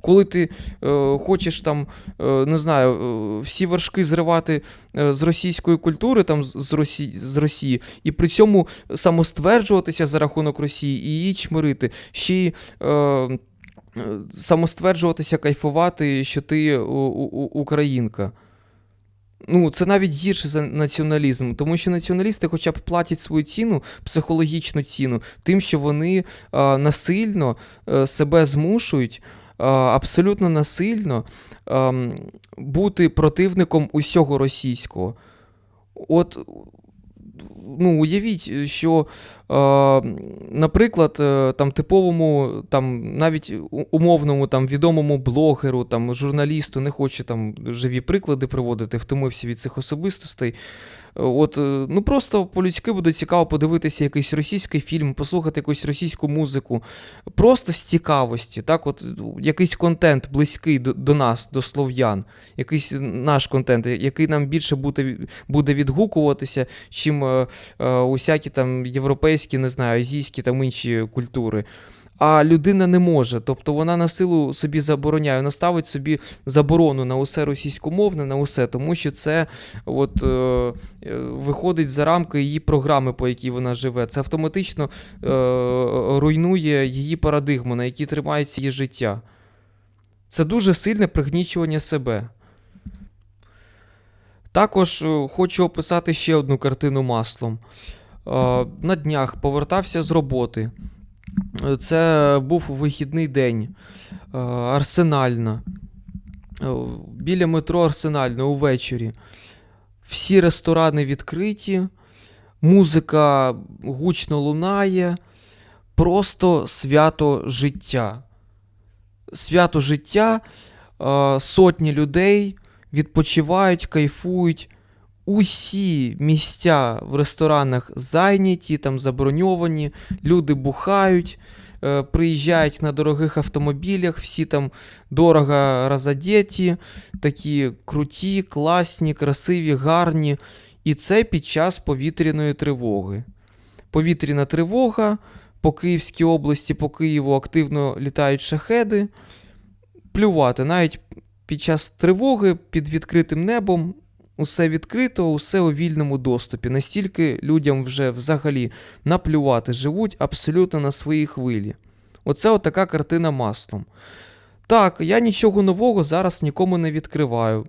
Коли ти е, хочеш там, е, не знаю, е, всі вершки зривати е, з російської культури, там з- Росії, з Росії, і при цьому самостверджуватися за рахунок Росії і її чмирити, ще й е, е, самостверджуватися, кайфувати, що ти у, у, у- українка. Ну, це навіть гірше за націоналізм, тому що націоналісти хоча б платять свою ціну, психологічну ціну, тим, що вони а, насильно е, себе змушують абсолютно насильно бути противником усього російського. От, ну, уявіть, що, е, наприклад, е, там типовому, там навіть умовному там відомому блогеру, там журналісту, не хочу там живі приклади приводити, втомився від цих особистостей. Е, От, е, ну просто по-людськи буде цікаво подивитися якийсь російський фільм, послухати якусь російську музику, просто з цікавості, так, от ну, якийсь контент близький до, до нас, до слов'ян, якийсь наш контент, який нам більше буде, буде відгукуватися, чим е, е, усякі там європейські, не знаю, азійські там інші культури. А людина не може, тобто вона на силу собі забороняє, вона ставить собі заборону на усе російськомовне, на усе, тому що це от, е, е, виходить за рамки її програми, по якій вона живе. Це автоматично е, руйнує її парадигму, на якій тримається її життя. Це дуже сильне пригнічування себе. Також е, хочу описати ще одну картину маслом. Е, На днях повертався з роботи. Це був вихідний день. Е, Арсенальна. Е, Біля метро Арсенальна увечері. Всі ресторани відкриті, музика гучно лунає. Просто свято життя. Свято життя, е, сотні людей відпочивають, кайфують. Усі місця в ресторанах зайняті, там заброньовані, люди бухають, е, приїжджають на дорогих автомобілях, всі там дорого розодеті, такі круті, класні, красиві, гарні. І це під час повітряної тривоги. Повітряна тривога по Київській області, по Києву активно літають шахеди. Плювати, навіть під час тривоги під відкритим небом усе відкрито, усе у вільному доступі. Настільки людям вже взагалі наплювати, живуть абсолютно на своїй хвилі. Оце отака картина маслом. Так, я нічого нового зараз нікому не відкриваю.